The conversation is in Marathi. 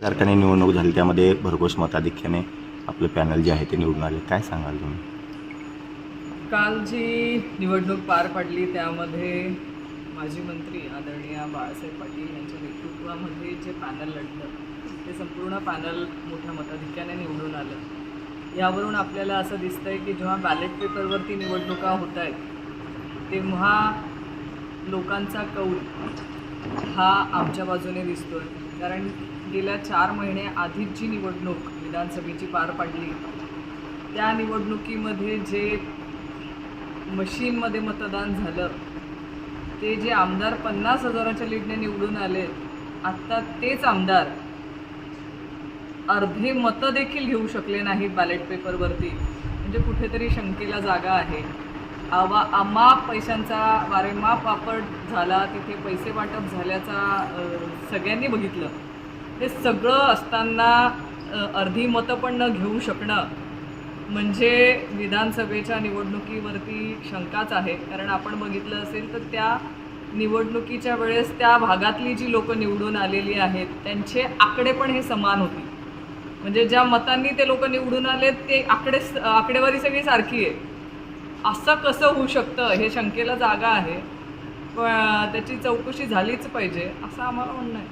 कारखाने निवडणूक झाली त्यामध्ये भरघोस मताधिक्याने आपलं पॅनल जे आहे ते निवडून आले. काय सांगाल तुम्ही? काल जी निवडणूक पार पडली त्यामध्ये माजी मंत्री आदरणीय बाळासाहेब पाटील यांच्या नेतृत्वामध्ये जे पॅनल लढलं ते संपूर्ण पॅनल मोठ्या मताधिक्याने निवडून आलं. यावरून आपल्याला असं दिसतं आहे की जेव्हा बॅलेट पेपरवरती निवडणुका होत आहेत तेव्हा लोकांचा कौल हा आमच्या बाजूने दिसतोय. कारण गेल्या चार महिने आधीच जी निवडणूक विधानसभेची पार पडली त्या निवडणुकीमध्ये जे मशीनमध्ये मतदान झालं ते जे आमदार पन्नास हजाराच्या लीडने निवडून आले आत्ता तेच आमदार अर्धे मतं देखील घेऊ शकले नाहीत बॅलेट पेपरवरती म्हणजे कुठेतरी शंकेला जागा आहे. आवा अमाप पैशांचा वारेमाप वापर झाला तिथे पैसे वाटप झाल्याचा सगळ्यांनी बघितलं. हे सगळं असताना अर्धी मतं पण न घेऊ शकणं म्हणजे विधानसभेच्या निवडणुकीवरती शंकाच आहे. कारण आपण बघितलं असेल तर त्या निवडणुकीच्या वेळेस त्या भागातली जी लोकं निवडून आलेली आहेत त्यांचे आकडे पण हे समान होते. म्हणजे ज्या मतांनी ते लोक निवडून आले ते आकडे आकडेवारी सगळी सारखी आहे. असं कसं होऊ शकतं? हे शंकेला जागा आहे. पण त्याची चौकशी झालीच पाहिजे असं आम्हाला म्हणणं आहे.